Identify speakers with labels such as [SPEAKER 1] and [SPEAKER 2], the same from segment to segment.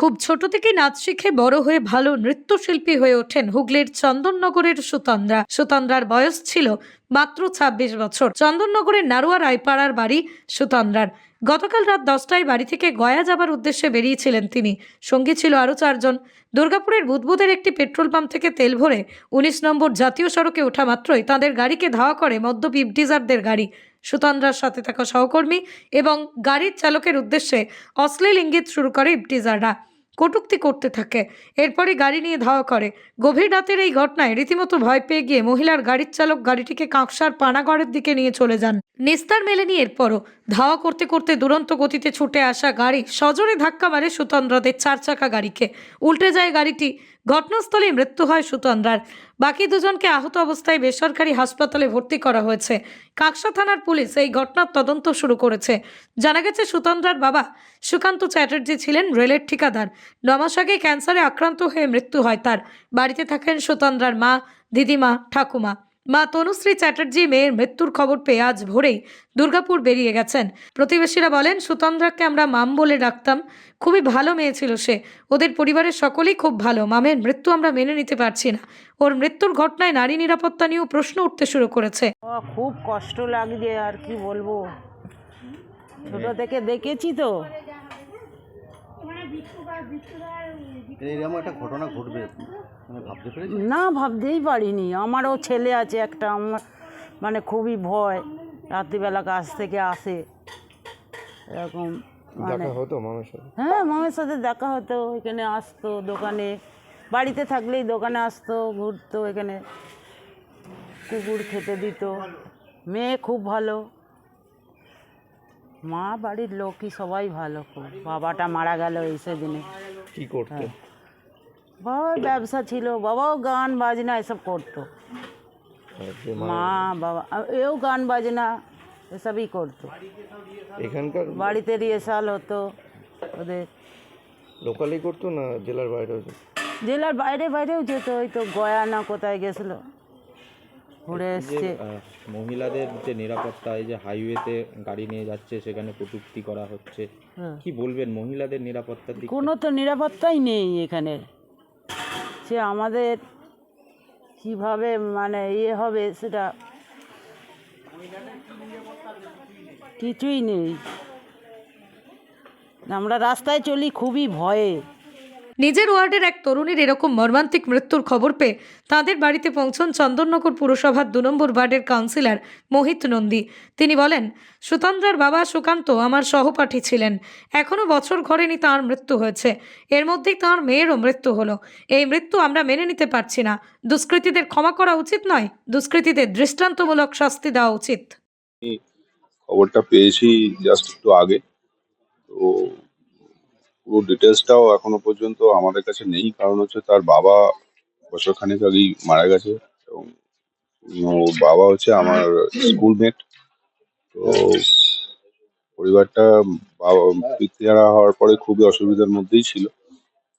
[SPEAKER 1] খুব ছোট থেকেই নাচ শিখে বড় হয়ে ভালো নৃত্যশিল্পী হয়ে ওঠেন হুগলির চন্দননগরের সুতন্দ্রা। সুতন্দ্রার বয়স ছিল মাত্র ২৬ বছর। চন্দননগরের নারুয়া রায়পাড়ার বাড়ি সুতন্দ্রার। গতকাল রাত দশটায় বাড়ি থেকে গয়া যাবার উদ্দেশ্যে বেরিয়েছিলেন তিনি। সঙ্গী ছিল আরও চারজন। দুর্গাপুরের বুদবুদের একটি পেট্রোল পাম্প থেকে তেল ভরে উনিশ নম্বর জাতীয় সড়কে ওঠা মাত্রই তাদের গাড়িকে ধাওয়া করে মদ্যপ ইবটিজারদের গাড়ি। সুতন্দ্রার সাথে থাকা সহকর্মী এবং গাড়ির চালকের উদ্দেশ্যে অশ্লীল ইঙ্গিত শুরু করে ইবটিজাররা কটূক্তি করতে থাকে। এরপরে গাড়ি নিয়ে ধাওয়া করে। গভীর রাতের এই ঘটনায় রীতিমতো ভয় পেয়ে গিয়ে মহিলার গাড়ির চালক গাড়িটিকে কাঁকসার পানাগড়ের দিকে নিয়ে চলে যান। নিস্তার মেলেনি এরপরও। ধাওয়া করতে করতে দুরন্ত গতিতে ছুটে আসা গাড়ি সজোরে ধাক্কা মারে সুতন্দ্রদের চার চাকা গাড়িকে। উল্টে যায় গাড়িটি। ঘটনাস্থলে মৃত্যু হয় সুতন্দ্রার। বাকি দুজনকে আহত অবস্থায় বেসরকারি হাসপাতালে ভর্তি করা হয়েছে। কাকসা থানার পুলিশ এই ঘটনার তদন্ত শুরু করেছে। জানা গেছে, সুতন্দ্রার বাবা সুকান্ত চ্যাটার্জি ছিলেন রেলের ঠিকাদার। নমাস আগে ক্যান্সারে আক্রান্ত হয়ে মৃত্যু হয় তার। বাড়িতে থাকেন সুতন্দ্রার মা, দিদিমা, ঠাকুমা। মা তনুশ্রী চ্যাটার্জি মেয়ের মৃত্যুর খবর পেয়ে আজ ভোরেই দুর্গাপুর বেরিয়ে গেছেন। প্রতিবেশীরা বলেন, সুতন্দ্রাকে আমরা মাম বলে ডাকতাম। খুবই ভালো মেয়ে ছিল সে। ওদের পরিবারের সকলেই খুব ভালো। মামের মৃত্যু আমরা মেনে নিতে পারছি না। ওর মৃত্যুর ঘটনায় নারী নিরাপত্তা নিয়েও প্রশ্ন উঠতে শুরু করেছে।
[SPEAKER 2] খুব কষ্ট লাগছে আর কি বলব? ছোট থেকে দেখেছি তো।
[SPEAKER 3] এরকম একটা ঘটনা ঘটবে। মানে ভাবতে পেরেছি?
[SPEAKER 2] না ভাবতেই পারিনি। আমারও ছেলে আছে একটা আমার মানে খুবই ভয়। রাত্রিবেলা কাজ থেকে আসে। এরকম মানে
[SPEAKER 4] হতো সাথে?
[SPEAKER 2] হ্যাঁ মামের সাথে দেখা হতো। এখানে আসতো দোকানে। বাড়িতে থাকলেই দোকানে আসতো ঘুরতো এখানে কুকুর খেতে দিত। মেয়ে খুব ভালো। মা বাড়ির লোকই সবাই ভালো খুব। বাবাটা মারা গেল এই সেদিনে
[SPEAKER 4] কি করতে?
[SPEAKER 2] বাবার ব্যবসা ছিল বাবাও গান বাজনা এসব করতো।
[SPEAKER 4] মা-
[SPEAKER 2] মা বাবা এও গান বাজনা এসবই করতো।
[SPEAKER 4] এখানকার
[SPEAKER 2] বাড়িতে রিহার্সাল হতো ওদের।
[SPEAKER 4] লোকালি করতো না জেলার বাইরে
[SPEAKER 2] জেলার বাইরে বাইরেও যেত ওই তো গয়া না কোথায় গেছিল? ঘুরে এসছে।
[SPEAKER 5] মহিলাদের যে নিরাপত্তা এই যে হাইওয়েতে গাড়ি নিয়ে যাচ্ছে সেখানে কটূক্তি করা হচ্ছে
[SPEAKER 2] হ্যাঁ।
[SPEAKER 5] কি বলবেন মহিলাদের নিরাপত্তা
[SPEAKER 2] কোনো তো নিরাপত্তাই নেই এখানে। সে আমাদের কীভাবে মানে ইয়ে হবে সেটা কিছুই নেই। আমরা রাস্তায় চলি খুবই ভয়ে।
[SPEAKER 1] নিজের ওয়ার্ডের এক তরুণীর এরকম মর্মান্তিক মৃত্যুর খবর পেয়ে তাদের বাড়িতে পৌঁছন চন্দননগর পুরসভার দু নম্বর ওয়ার্ডের কাউন্সিলর মোহিত নন্দী। তিনি বলেন, সুতন্দ্রার বাবা সুকান্ত আমার সহপাঠী ছিলেন। এখনও বছর ঘরেনি তাঁর মৃত্যু হয়েছে। এর মধ্যেই তাঁর মেয়েরও মৃত্যু হলো। এই মৃত্যু আমরা মেনে নিতে পারছি না। দুষ্কৃতীদের ক্ষমা করা উচিত নয়, দুষ্কৃতীদের দৃষ্টান্তমূলক শাস্তি দেওয়া উচিত।
[SPEAKER 6] খবরটা পেয়েছি জাস্ট একটু আগে। তো পুরো ডিটেলসটাও এখনও পর্যন্ত আমাদের কাছে নেই। কারণ হচ্ছে তার বাবা বছর খানেক আগেই মারা গেছে এবং বাবা হচ্ছে আমার স্কুলমেট তো পরিবারটা বাবা, পিতৃহারা হওয়ার পরে খুবই অসুবিধার মধ্যেই ছিল।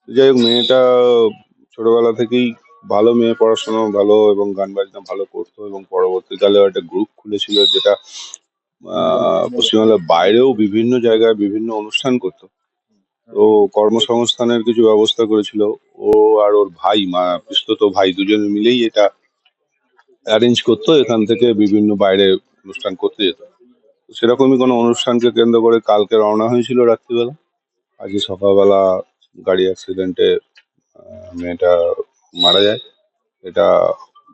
[SPEAKER 6] যাই হোক, মেয়েটা ছোটবেলা থেকেই ভালো মেয়ে, পড়াশোনা ভালো এবং গান বাজনা ভালো করতো এবং পরবর্তীকালে একটা গ্রুপ খুলেছিল যেটা পশ্চিমবাংলার বাইরেও বিভিন্ন জায়গায় বিভিন্ন অনুষ্ঠান করতো। তো কর্মসংস্থানের কিছু ব্যবস্থা করেছিল। ও আর ওর ভাই, মা পিস্তত ভাই দুজনে মিলেই এটা অ্যারেঞ্জ করতো, এখান থেকে বিভিন্ন বাইরে অনুষ্ঠান করতে যেত। সেরকমই কোনো অনুষ্ঠানকে কেন্দ্র করে কালকে রওনা হয়েছিল রাত্রিবেলা। আজকে সকালবেলা গাড়ি অ্যাক্সিডেন্টে মেয়েটা মারা যায়। এটা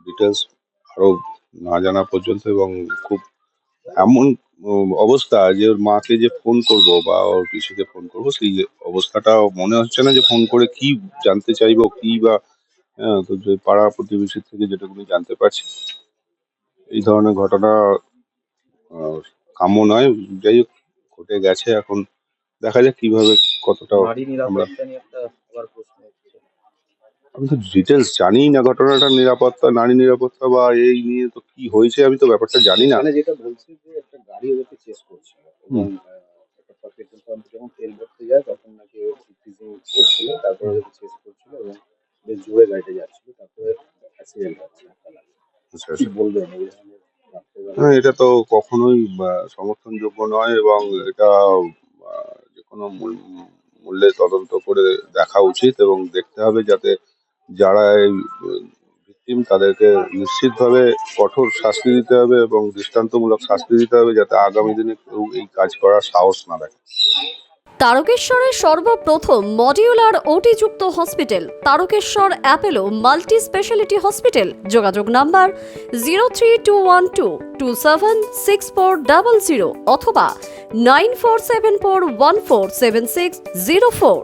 [SPEAKER 6] ডিটেলস আরও না জানা পর্যন্ত এবং খুব এমন অবস্থা যে ওর মাকে যে ফোন করব বা ওর পিসিকে ফোন করব সেই যে অবস্থাটা মনে হচ্ছে না যে ফোন করে কি জানতে চাইব কি বা হ্যাঁ, তো যে পাড়া প্রতিবেশীর থেকে যেটুকুনি জানতে পারছি। এই ধরনের ঘটনা কাম্য নয় যাই হোক ঘটে গেছে এখন। দেখা যাক কীভাবে কতটা আমরা। আমি তো ডিটেলস জানি না ঘটনাটা নিরাপত্তা নারী নিরাপত্তা বা এই নিয়ে তো কি হয়েছে আমি তো ব্যাপারটা জানি না।
[SPEAKER 3] মানে যেটা বলছি গাড়ি ওদেরকে চেস করছিল এবং একটা পেট্রোল পাম্পে যখন তেল ভরতে যায় তখন নাকি ও করছিল তারপরে ওদেরকে চেস করছিল এবং বেশ জোরে গাড়িতে যাচ্ছিল তারপরে অ্যাক্সিডেন্ট হচ্ছে।
[SPEAKER 6] আচ্ছা,
[SPEAKER 3] কি
[SPEAKER 6] আচ্ছা।
[SPEAKER 3] বলবেন এই ধরনের
[SPEAKER 6] হ্যাঁ এটা তো কখনোই সমর্থনযোগ্য নয় এবং এটা যে কোনো মূল- মূল্য তদন্ত করে দেখা উচিত এবং দেখতে হবে যাতে যারা এই ভিকটিম তাদেরকে নিশ্চিতভাবে কঠোর শাস্তি দিতে হবে এবং দৃষ্টান্তমূলক শাস্তি দিতে হবে যাতে আগামী দিনে কেউ এই কাজ করার সাহস না দেখে
[SPEAKER 7] তারকেশ্বরের সর্বপ্রথম modular ওটিযুক্ত hospital, Tarakeswar Apollo multi speciality hospital, যোগাযোগ number zero three two one two two seven six four double zero অথবা nine four seven four one four seven six zero four.